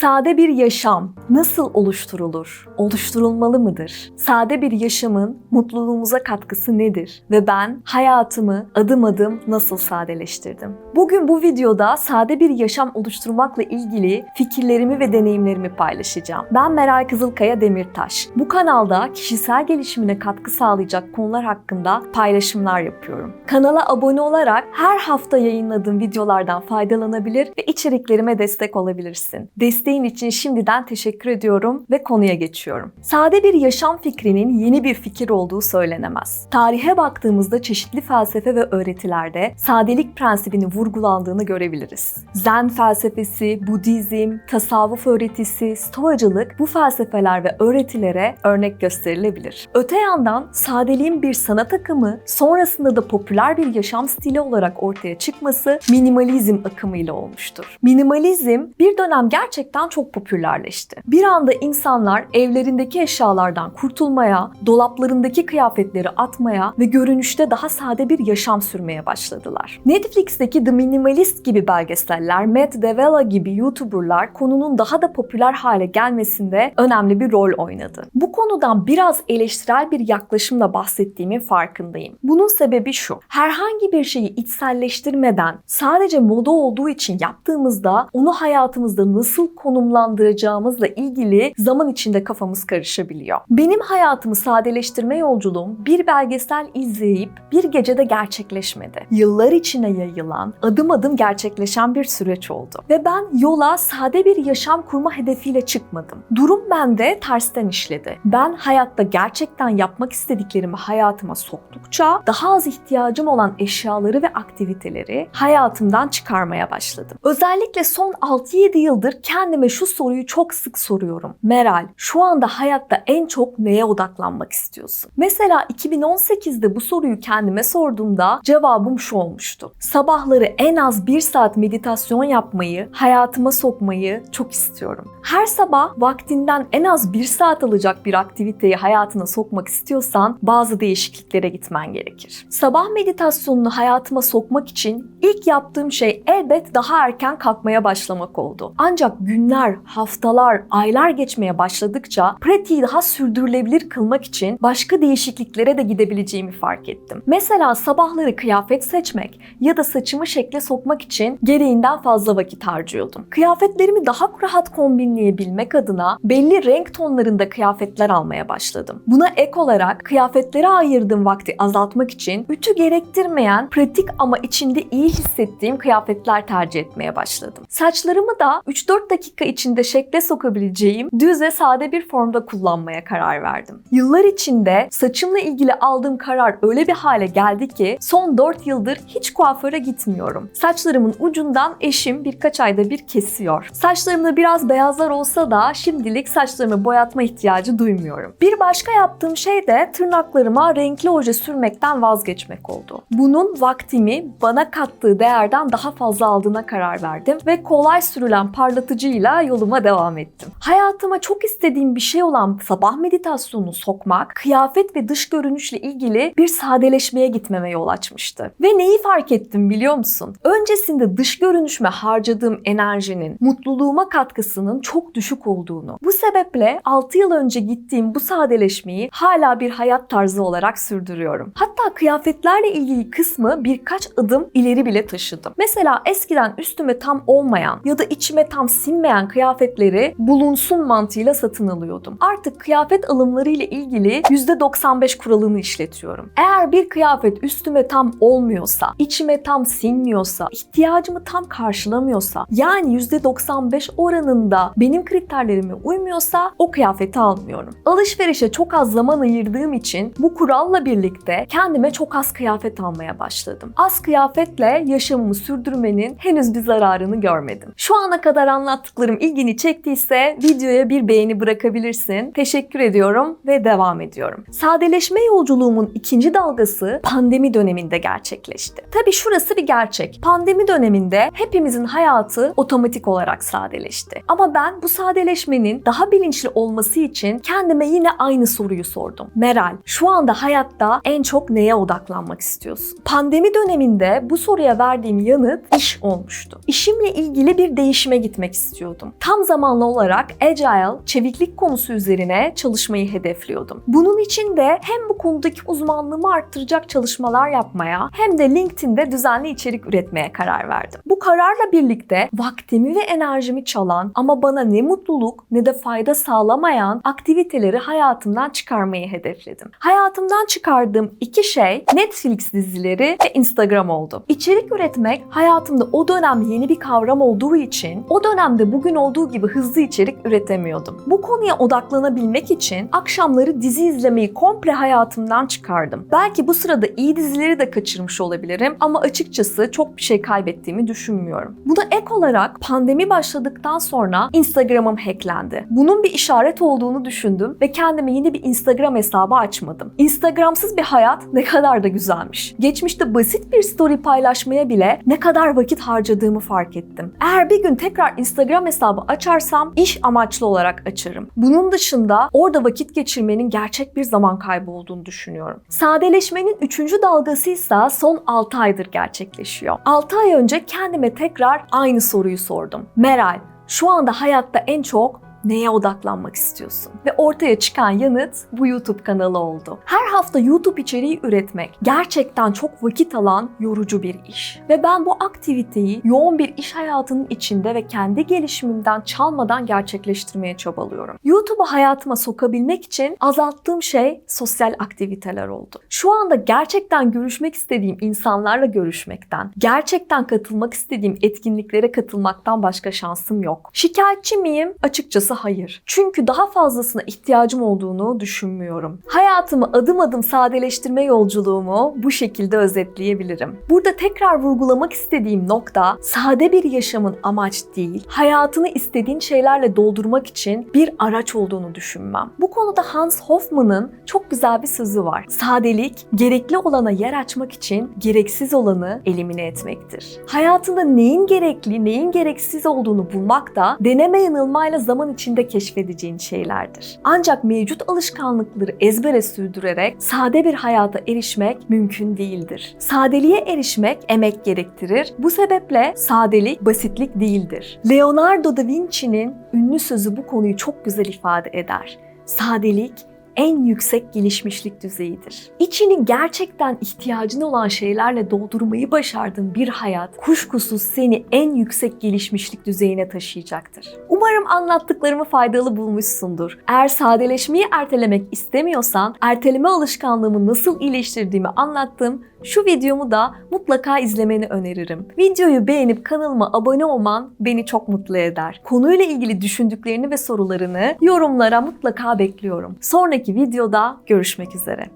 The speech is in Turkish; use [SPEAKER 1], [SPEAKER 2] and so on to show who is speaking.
[SPEAKER 1] Sade bir yaşam nasıl oluşturulur? Oluşturulmalı mıdır? Sade bir yaşamın mutluluğumuza katkısı nedir? Ve ben hayatımı adım adım nasıl sadeleştirdim? Bugün bu videoda sade bir yaşam oluşturmakla ilgili fikirlerimi ve deneyimlerimi paylaşacağım. Ben Meral Kızılkaya Demirtaş. Bu kanalda kişisel gelişimine katkı sağlayacak konular hakkında paylaşımlar yapıyorum. Kanala abone olarak her hafta yayınladığım videolardan faydalanabilir ve içeriklerime destek olabilirsin. Desteğin için şimdiden teşekkür ediyorum ve konuya geçiyorum. Sade bir yaşam fikrinin yeni bir fikir olduğu söylenemez. Tarihe baktığımızda çeşitli felsefe ve öğretilerde sadelik prensibini vurgulandığını görebiliriz. Zen felsefesi, Budizm, tasavvuf öğretisi, stoacılık bu felsefeler ve öğretilere örnek gösterilebilir. Öte yandan sadeliğin bir sanat akımı, sonrasında da popüler bir yaşam stili olarak ortaya çıkması minimalizm akımıyla olmuştur. Minimalizm bir dönem gerçekten çok popülerleşti. Bir anda insanlar evlerindeki eşyalardan kurtulmaya, dolaplarındaki kıyafetleri atmaya ve görünüşte daha sade bir yaşam sürmeye başladılar. Netflix'teki The Minimalist gibi belgeseller, Matt Davella gibi YouTuber'lar konunun daha da popüler hale gelmesinde önemli bir rol oynadı. Bu konudan biraz eleştirel bir yaklaşımla bahsettiğimin farkındayım. Bunun sebebi şu. Herhangi bir şeyi içselleştirmeden sadece moda olduğu için yaptığımızda onu hayatımızda nasıl konumlandıracağımızla ilgili zaman içinde kafamız karışabiliyor. Benim hayatımı sadeleştirme yolculuğum bir belgesel izleyip bir gecede gerçekleşmedi. Yıllar içine yayılan, adım adım gerçekleşen bir süreç oldu. Ve ben yola sade bir yaşam kurma hedefiyle çıkmadım. Durum bende tersten işledi. Ben hayatta gerçekten yapmak istediklerimi hayatıma soktukça daha az ihtiyacım olan eşyaları ve aktiviteleri hayatımdan çıkarmaya başladım. Özellikle son 6-7 yıldır kendime şu soruyu çok sık soruyorum. Meral, şu anda hayatta en çok neye odaklanmak istiyorsun? Mesela 2018'de bu soruyu kendime sorduğumda cevabım şu olmuştu. Sabahları en az 1 saat meditasyon yapmayı, hayatıma sokmayı çok istiyorum. Her sabah vaktinden en az 1 saat alacak bir aktiviteyi hayatına sokmak istiyorsan bazı değişikliklere gitmen gerekir. Sabah meditasyonunu hayatıma sokmak için ilk yaptığım şey elbet daha erken kalkmaya başlamak oldu. Ancak günler, haftalar, aylar geçmeye başladıkça pratiği daha sürdürülebilir kılmak için başka değişikliklere de gidebileceğimi fark ettim. Mesela sabahları kıyafet seçmek ya da saçımı şekle sokmak için gereğinden fazla vakit harcıyordum. Kıyafetlerimi daha rahat kombinleyebilmek adına belli renk tonlarında kıyafetler almaya başladım. Buna ek olarak kıyafetlere ayırdığım vakti azaltmak için ütü gerektirmeyen, pratik ama içinde iyi hissettiğim kıyafetler tercih etmeye başladım. Saçlarımı da 3-4 dakika içinde şekle sokabileceğim düz ve sade bir formda kullanmaya karar verdim. Yıllar içinde saçımla ilgili aldığım karar öyle bir hale geldi ki son 4 yıldır hiç kuaföre gitmiyorum. Saçlarımın ucundan eşim birkaç ayda bir kesiyor. Saçlarımda biraz beyazlar olsa da şimdilik saçlarımı boyatma ihtiyacı duymuyorum. Bir başka yaptığım şey de tırnaklarıma renkli oje sürmekten vazgeçmek oldu. Bunun vaktimi bana kattığı değerden daha fazla aldığına karar verdim ve kolay sürülen parlatıcıyla yoluma devam ettim. Hayatıma çok istediğim bir şey olan sabah meditasyonunu sokmak, kıyafet ve dış görünüşle ilgili bir sadeleşmeye gitmeme yol açmıştı. Ve neyi fark ettim biliyor musun? Öncesinde dış görünüşme harcadığım enerjinin mutluluğuma katkısının çok düşük olduğunu. Bu sebeple 6 yıl önce gittiğim bu sadeleşmeyi hala bir hayat tarzı olarak sürdürüyorum. Hatta kıyafetlerle ilgili kısmı birkaç adım ileri bile taşıdım. Mesela eskiden üstüme tam olmayan ya da içime tam sinmeyen kıyafetleri bulunsun mantığıyla satın alıyordum. Artık kıyafet alımları ile ilgili %95 kuralını işletiyorum. Eğer bir kıyafet üstüme tam olmuyorsa, içime tam sinmiyorsa, ihtiyacımı tam karşılamıyorsa, yani %95 oranında benim kriterlerime uymuyorsa o kıyafeti almıyorum. Alışverişe çok az zaman ayırdığım için bu kuralla birlikte kendime çok az kıyafet almaya başladım. Az kıyafetle yaşamımı sürdürmenin henüz bir zararını görmedim. Şu ana kadar anlattıklarım ilgini çektiyse videoya bir beğeni bırakabilirsin. Teşekkür ediyorum ve devam ediyorum. Sadeleşme yolculuğumun ikinci dalgası pandemi döneminde gerçekleşti. Tabi şurası bir gerçek. Pandemi döneminde hepimizin hayatı otomatik olarak sadeleşti. Ama ben bu sadeleşmenin daha bilinçli olması için kendime yine aynı soruyu sordum. Meral, şu anda hayatta en çok neye odaklanmak istiyorsun? Pandemi döneminde bu soruya verdiğim yanıt iş olmuştu. İşimle ilgili bir değişime gitmek istiyordum istiyordum. Tam zamanlı olarak Agile, çeviklik konusu üzerine çalışmayı hedefliyordum. Bunun için de hem bu konudaki uzmanlığımı arttıracak çalışmalar yapmaya hem de LinkedIn'de düzenli içerik üretmeye karar verdim. Bu kararla birlikte vaktimi ve enerjimi çalan ama bana ne mutluluk ne de fayda sağlamayan aktiviteleri hayatımdan çıkarmayı hedefledim. Hayatımdan çıkardığım iki şey Netflix dizileri ve Instagram oldu. İçerik üretmek hayatımda o dönem yeni bir kavram olduğu için o dönemde bugün olduğu gibi hızlı içerik üretemiyordum. Bu konuya odaklanabilmek için akşamları dizi izlemeyi komple hayatımdan çıkardım. Belki bu sırada iyi dizileri de kaçırmış olabilirim ama açıkçası çok bir şey kaybettiğimi düşünmüyorum. Buna ek olarak pandemi başladıktan sonra Instagram'ım hacklendi. Bunun bir işaret olduğunu düşündüm ve kendime yeni bir Instagram hesabı açmadım. Instagramsız bir hayat ne kadar da güzelmiş. Geçmişte basit bir story paylaşmaya bile ne kadar vakit harcadığımı fark ettim. Eğer bir gün tekrar Instagram hesabı açarsam iş amaçlı olarak açarım. Bunun dışında orada vakit geçirmenin gerçek bir zaman kaybı olduğunu düşünüyorum. Sadeleşmenin üçüncü dalgası ise son 6 aydır gerçekleşiyor. 6 ay önce kendime tekrar aynı soruyu sordum. Meral, şu anda hayatta en çok neye odaklanmak istiyorsun? Ve ortaya çıkan yanıt bu YouTube kanalı oldu. Her hafta YouTube içeriği üretmek gerçekten çok vakit alan yorucu bir iş. Ve ben bu aktiviteyi yoğun bir iş hayatının içinde ve kendi gelişimimden çalmadan gerçekleştirmeye çabalıyorum. YouTube'u hayatıma sokabilmek için azalttığım şey sosyal aktiviteler oldu. Şu anda gerçekten görüşmek istediğim insanlarla görüşmekten, gerçekten katılmak istediğim etkinliklere katılmaktan başka şansım yok. Şikayetçi miyim? Açıkçası hayır. Çünkü daha fazlasına ihtiyacım olduğunu düşünmüyorum. Hayatımı adım adım sadeleştirme yolculuğumu bu şekilde özetleyebilirim. Burada tekrar vurgulamak istediğim nokta sade bir yaşamın amaç değil, hayatını istediğin şeylerle doldurmak için bir araç olduğunu düşünmem. Bu konuda Hans Hofmann'ın çok güzel bir sözü var. Sadelik, gerekli olana yer açmak için gereksiz olanı elimine etmektir. Hayatında neyin gerekli, neyin gereksiz olduğunu bulmak da deneme yanılmayla zaman içinde keşfedeceğin şeylerdir. Ancak mevcut alışkanlıkları ezbere sürdürerek sade bir hayata erişmek mümkün değildir. Sadeliğe erişmek emek gerektirir. Bu sebeple sadelik basitlik değildir. Leonardo da Vinci'nin ünlü sözü bu konuyu çok güzel ifade eder. Sadelik en yüksek gelişmişlik düzeyidir. İçini gerçekten ihtiyacın olan şeylerle doldurmayı başardığın bir hayat kuşkusuz seni en yüksek gelişmişlik düzeyine taşıyacaktır. Umarım anlattıklarımı faydalı bulmuşsundur. Eğer sadeleşmeyi ertelemek istemiyorsan erteleme alışkanlığımı nasıl iyileştirdiğimi anlattığım şu videomu da mutlaka izlemeni öneririm. Videoyu beğenip kanalıma abone olman beni çok mutlu eder. Konuyla ilgili düşündüklerini ve sorularını yorumlara mutlaka bekliyorum. Sonraki videoda görüşmek üzere.